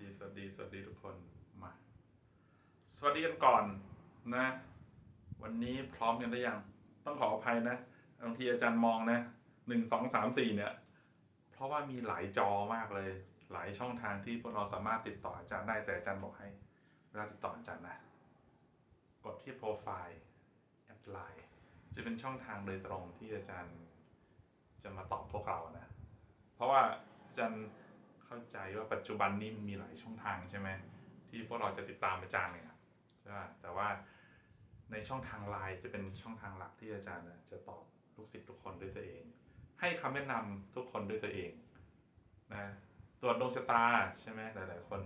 ดี สวัสดี สวัสดีทุกคนมา สวัสดีกันก่อนนะ วันนี้พร้อมกันได้ยัง ต้องขออภัยนะบางทีอาจารย์มองนะหนึ่งสองสามสี่เนี่ย เพราะว่ามีหลายจอมากเลย หลายช่องทางที่พวกเราสามารถติดต่ออาจารย์ได้แต่อาจารย์บอกให้เวลาติดต่ออาจารย์นะ กดที่โปรไฟล์แอดไลน์จะเป็นช่องทางโดยตรงที่อาจารย์จะมาตอบพวกเรานะ เพราะว่าอาจารย์ เข้าใจว่าปัจจุบันนี้มีหลายช่องทางใช่ไหมที่พวกเราจะติดตามอาจารย์เนี่ยใช่ไหมแต่ว่าในช่องทางไลน์จะเป็นช่องทางหลักที่อาจารย์จะตอบลูกศิษย์ทุกคนด้วยตัวเอง ให้คำแนะนำทุกคนด้วยตัวเองนะตรวจดวงชะตาใช่ไหมหลาย ๆ คน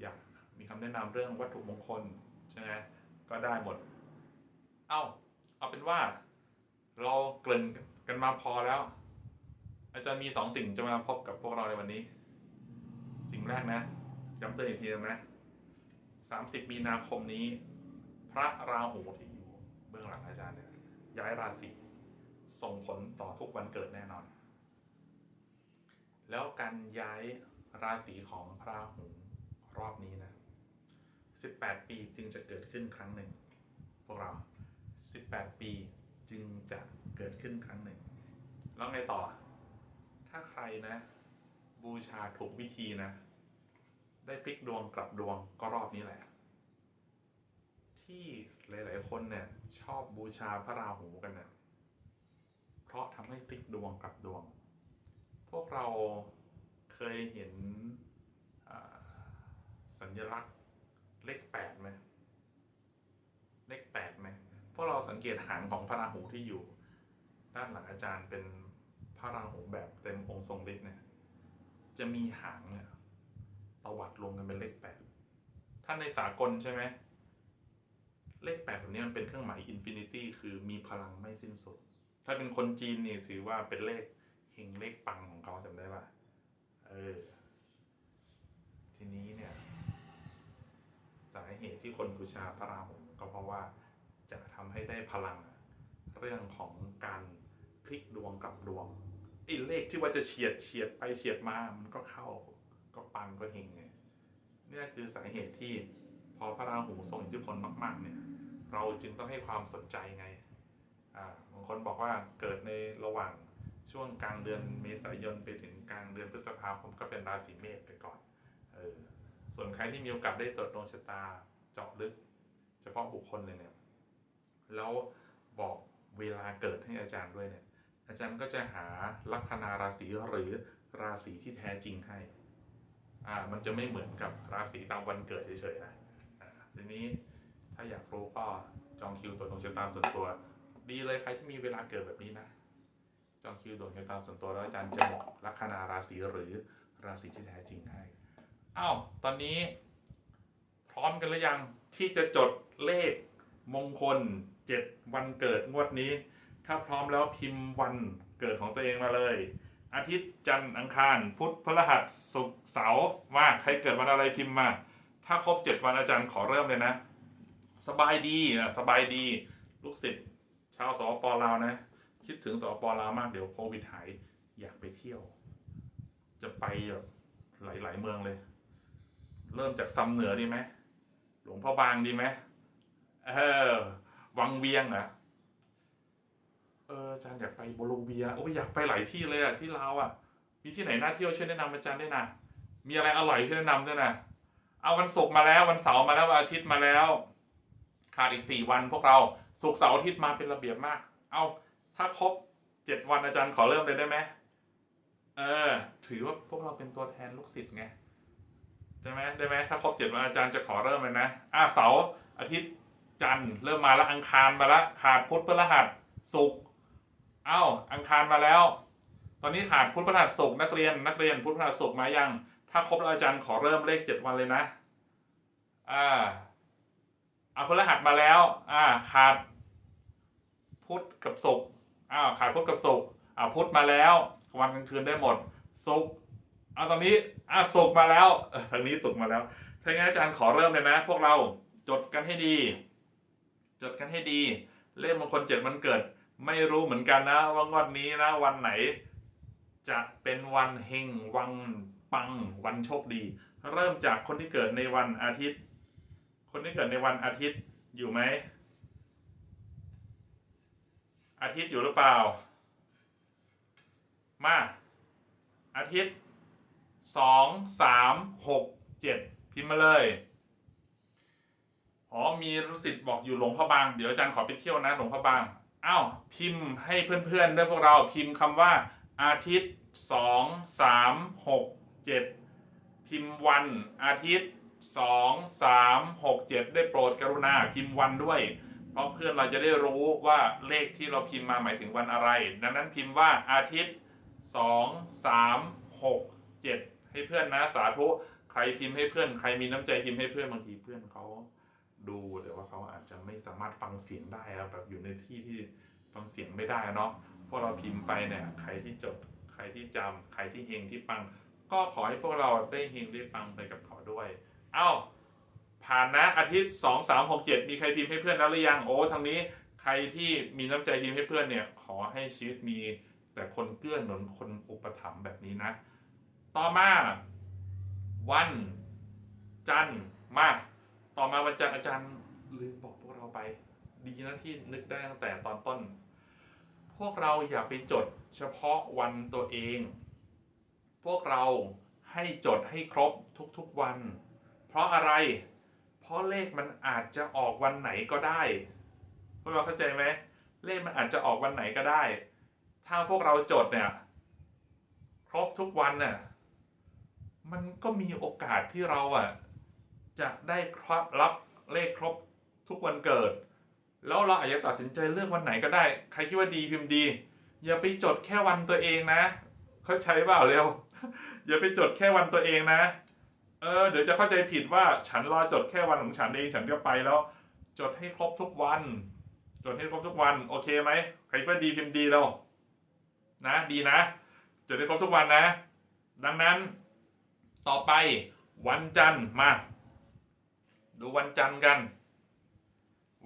อยากมีคำแนะนำเรื่องวัตถุมงคลใช่ไหมก็ได้หมด เอ้าเอาเป็นว่า เราเกริ่นกันมาพอแล้ว อาจารย์มีสองสิ่งจะมาพบกับพวกเราในวันนี้ สิ่งแรกนะย้ำเตือนอีกทีนะสามสิบมีนาคมนี้ พระราหูที่อยู่เบื้องหลังอาจารย์เนี่ยย้ายราศีส่งผลต่อทุกวันเกิดแน่นอน แล้วการย้ายราศีของพระราหูรอบนี้นะ18 ปีจึงจะเกิดขึ้นครั้งหนึ่ง พวกเรา 18 ปีจึงจะเกิดขึ้นครั้งหนึ่ง แล้วไงต่อ ถ้าใครนะ บูชาถูกวิธีนะ ได้พลิกดวงกลับดวงก็รอบนี้แหละ ที่หลาย ๆ คนเนี่ยชอบบูชาพระราหูกันเนะเพราะทำให้พลิกดวงกลับดวง พวกเราเคยเห็นสัญลักษณ์เลขแปดไหมเลขแปดไหมพวกเราสังเกตหางของพระราหูที่อยู่ ด้านหลังอาจารย์เป็นพระราหูแบบเต็มองค์ทรงฤทธิ์เนี่ยจะมีหางเนี่ย ตวัดรวมกันเป็นเลขแปดถ้าในสากลใช่ไหม เลขแปดแบบนี้มันเป็นเครื่องหมายอินฟินิตี้คือมีพลังไม่สิ้นสุด ถ้าเป็นคนจีนนี่ถือว่าเป็นเลขเฮงเลขปังของเขาจำได้ป่ะ เออ ทีนี้เนี่ย สาเหตุที่คนบูชาพระราหูก็เพราะว่าจะทำให้ได้พลังเรื่องของการพลิกดวงกลับดวงไอ้เลขที่ว่าจะเฉียดเฉียดไปเฉียดมา มันก็เข้า ก็ปังก็เฮงไงเนี่ยคือสาเหตุที่พอพระราหูทรงอิทธิพลมาก ๆ เนี่ย เราจึงต้องให้ความสนใจไงอ่าบางคนบอกว่าเกิดในระหว่างช่วงกลางเดือนเมษายนไปถึงกลางเดือนพฤษภาคมก็เป็นราศีเมษไปก่อนเออส่วนใครที่มีโอกาสได้ตรวจดวงชะตาเจาะลึก เฉพาะบุคคลเลยเนี่ย แล้วบอกเวลาเกิดให้อาจารย์ด้วยเนี่ย อาจารย์ก็จะหาลัคนาราศีหรือราศีที่แท้จริงให้ อ่ามันจะไม่เหมือนกับราศีตามวันเกิดเฉยๆนะอ่าทีนี้ถ้าอยากรู้ก็จองคิวตรวจดวงชะตาส่วนตัว ดีเลยใครที่มีเวลาเกิดแบบนี้นะ จองคิวตรวจดวงชะตาส่วนตัวแล้วอาจารย์จะบอกลัคนาราศีหรือราศีที่แท้จริงให้อ้าวตอนนี้ พร้อมกันหรือยังที่จะจดเลขมงคลเจ็ดวันเกิดงวดนี้ ถ้าพร้อมแล้วพิมพ์วันเกิดของตัวเองมาเลย อาทิตย์จันทร์อังคาร พุธพฤหัสศุกร์เสาร์มาใครเกิดวันอะไรพิมพ์มา ถ้าครบเจ็ดวันอาจารย์ขอเริ่มเลยนะ สบายดีนะสบายดี ลูกศิษย์ชาวสปลาวนะ คิดถึงสปลาวมากเดี๋ยวโควิดหายอยากไปเที่ยว จะไปแบบหลายๆเมืองเลย เริ่มจากซำเหนือดีไหมหลวงพ่อบางดีไหมเออวังเวียงเหรอะ เอออาจารย์อยากไปโบโลเวียโอ้ยอยากไปหลายที่เลยอะที่ลาวอะมีที่ไหนน่าเที่ยวช่วยแนะนำอาจารย์ด้วยนะมีอะไรอร่อยช่วยแนะนำด้วยนะเอาวันศุกร์มาแล้ววันเสาร์มาแล้ววันอาทิตย์มาแล้ว ขาดอีกสี่วันพวกเราศุกร์เสาร์อาทิตย์มาเป็นระเบียบมาก เอาถ้าครบเจ็ดวันอาจารย์ขอเริ่มเลยได้ไหมเออ ถือว่าพวกเราเป็นตัวแทนลูกศิษย์ไงได้ไหมได้ไหมถ้าครบเจ็ดวันอาจารย์จะขอเริ่มเลยนะอะเสาร์อาทิตย์จันทร์เริ่มมาแล้วอังคารมาแล้วขาดพุธพฤหัสศุกร์ เอ้าอังคารมาแล้ว ตอนนี้ขาดพุทธพฤหัสศุกร์นักเรียนนักเรียนพุทธพฤหัสศุกร์มายัง ถ้าครบแล้วอาจารย์ขอเริ่มเลขเจ็ดวันเลยนะ อ่าเอาพฤหัสมาแล้ว อ่า ขาด พุธกับศุกร์อ้าวขาดพุธกับศุกร์อ่าพุธมาแล้ววันกลางคืนได้หมดศุกร์เอาตอนนี้อ่าศุกร์มาแล้วเออทางนี้ศุกร์มาแล้วถ้าอย่างนั้นอาจารย์ขอเริ่มเลยนะ พวกเราจดกันให้ดี จดกันให้ดี เลขมงคลเจ็ดวันเกิด ไม่รู้เหมือนกันนะว่างวดนี้นะวันไหน จะเป็นวันเฮงวันปังวันโชคดี เริ่มจากคนที่เกิดในวันอาทิตย์ คนที่เกิดในวันอาทิตย์อยู่ไหม อาทิตย์อยู่หรือเปล่า มา อาทิตย์สองสามหกเจ็ดพิมพ์มาเลยอ๋อมีรู้สิทธิ์บอกอยู่หลวงพระบาง เดี๋ยวอาจารย์ขอไปเที่ยวนะหลวงพระบาง อ้าวพิมพ์ให้เพื่อนๆด้วยพวกเราพิมพ์คำว่าอาทิตย์สองสามหกเจ็ดพิมพ์วันอาทิตย์สองสามหกเจ็ดได้โปรดกรุณาพิมพ์วันด้วย เพราะเพื่อนเราจะได้รู้ว่าเลขที่เราพิมพ์มาหมายถึงวันอะไร ดังนั้นพิมพ์ว่าอาทิตย์สองสามหกเจ็ดให้เพื่อนนะสาธุใครพิมพ์ให้เพื่อน ใครมีน้ำใจพิมพ์ให้เพื่อนบางทีเพื่อนเขา ดูแต่ว่าเขาอาจจะไม่สามารถฟังเสียงได้อะแบบอยู่ในที่ที่ฟังเสียงไม่ได้เนาะพวกเราพิมพ์ไปเนี่ยใครที่จดใครที่จำใครที่เฮงที่ปัง ก็ขอให้พวกเราได้เฮงได้ปังไปกับเขาด้วย เอ้า ผ่านนะอาทิตย์สองสามหกเจ็ดมีใครพิมพ์ให้เพื่อนแล้วหรือยังโอ้ทางนี้ใครที่มีน้ำใจพิมพ์ให้เพื่อนเนี่ยขอให้ชีวิตมีแต่คนเกื้อหนุนคนอุปถัมภ์แบบนี้นะ ต่อมา วัน จันทร์มา ต่อมาวันจันทร์อาจารย์ลืมบอกพวกเราไป ดีนะที่นึกได้ตั้งแต่ตอนต้น พวกเราอย่าไปจดเฉพาะวันตัวเอง พวกเราให้จดให้ครบทุกๆวัน เพราะอะไร เพราะเลขมันอาจจะออกวันไหนก็ได้ พวกเราเข้าใจไหมเลขมันอาจจะออกวันไหนก็ได้ ถ้าพวกเราจดเนี่ยครบทุกวันน่ะ มันก็มีโอกาสที่เราอะ จะได้ครับรับเลขครบทุกวันเกิด แล้วเราอาจจะตัดสินใจเลือกวันไหนก็ได้ ใครคิดว่าดีพิมพ์ดี อย่าไปจดแค่วันตัวเองนะ เข้าใจเปล่าเร็ว อย่าไปจดแค่วันตัวเองนะ เออ เดี๋ยวจะเข้าใจผิดว่าฉันรอจดแค่วันของฉันเองฉันก็ไปแล้ว จดให้ครบทุกวัน จดให้ครบทุกวันโอเคไหมใครคิดว่าดีพิมพ์ดีแล้วนะดีนะ จดให้ครบทุกวันนะ ดังนั้น ต่อไปวันจันทร์มา ดูวันจันทร์กัน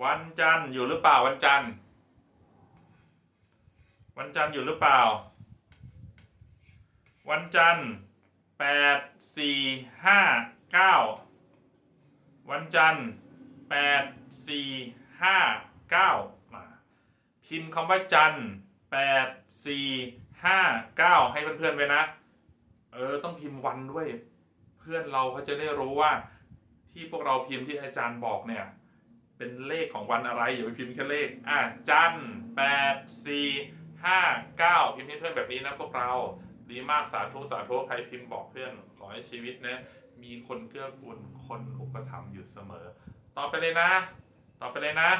วันจันทร์อยู่หรือเปล่าวันจันทร์ วันจันทร์อยู่หรือเปล่า วันจันทร์แปดสี่ห้าเก้าวันจันทร์แปดสี่ห้าเก้ามาพิมพ์คำว่าจันทร์แปดสี่ห้าเก้าให้เพื่อนๆไว้นะ เออต้องพิมพ์วันด้วย เพื่อนเราเขาจะได้รู้ว่า ที่พวกเราพิมพ์ที่อาจารย์บอกเนี่ย เป็นเลขของวันอะไรอย่าไปพิมพ์แค่เลขอะจันทร์แปดสี่ห้าเก้าพิมพ์ให้เพื่อนแบบนี้นะพวกเราดีมากสาธุสาธุใครพิมพ์บอกเพื่อนขอให้ชีวิตนะมีคนเกื้อกูลคนอุปถัมภ์อยู่เสมอ ต่อไปเลยนะ ต่อไปเลยนะ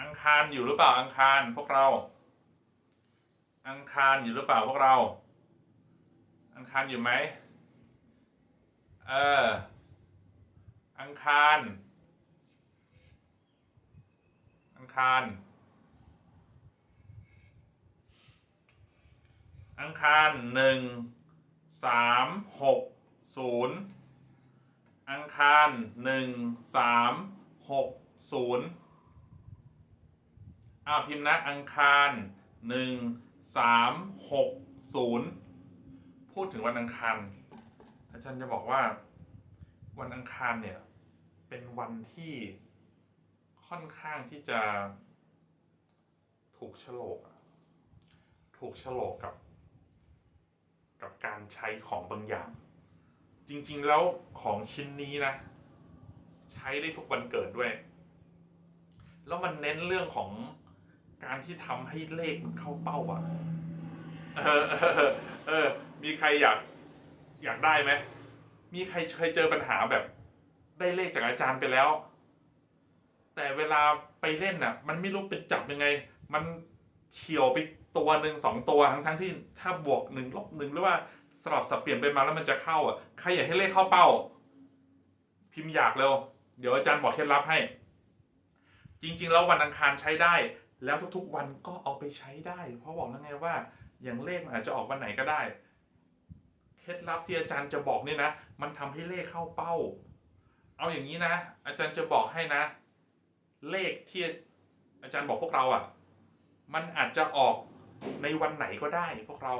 อังคารอยู่หรือเปล่าอังคารพวกเรา อังคารอยู่หรือเปล่าพวกเรา อังคารอยู่ไหมเออ อังคาร อังคาร อังคารหนึ่งสามหกศูนย์อังคารหนึ่งสามหกศูนย์อ้าวพิมพ์นะอังคารหนึ่งสามหกศูนย์พูดถึงวันอังคารอาจารย์จะบอกว่า วันอังคารเนี่ย เป็นวันที่ค่อนข้างที่จะ ถูกฉลกอะถูกฉลกกับ กับการใช้ของบางอย่าง จริงๆแล้วของชิ้นนี้นะ ใช้ได้ทุกวันเกิดด้วย แล้วมันเน้นเรื่องของการที่ทำให้เลขมันเข้าเป้าอะเออเออเออ มีใครอยาก อยากได้ไหม มีใครเคยเจอปัญหาแบบ ได้เลขจากอาจารย์ไปแล้ว แต่เวลาไปเล่นน่ะ มันไม่รู้เป็นจับยังไง มันเฉียวไปตัวหนึ่งสองตัวทั้งทั้งที่ถ้าบวกหนึ่งลบหนึ่งหรือว่าสลับสับเปลี่ยนไปมาแล้วมันจะเข้าอะใครอยากให้เลขเข้าเป้า พิมพ์อยากเร็ว เดี๋ยวอาจารย์บอกเคล็ดลับให้ จริง ๆ แล้ววันอังคารใช้ได้ แล้วทุกๆวันก็เอาไปใช้ได้ เพราะบอกแล้วไงว่า อย่างเลขมันอาจจะออกวันไหนก็ได้ เคล็ดลับที่อาจารย์จะบอกเนี่ยนะ มันทำให้เลขเข้าเป้า เอาอย่างนี้นะ อาจารย์จะบอกให้นะ เลขที่อาจารย์บอกพวกเราอะ มันอาจจะออกในวันไหนก็ได้พวกเรา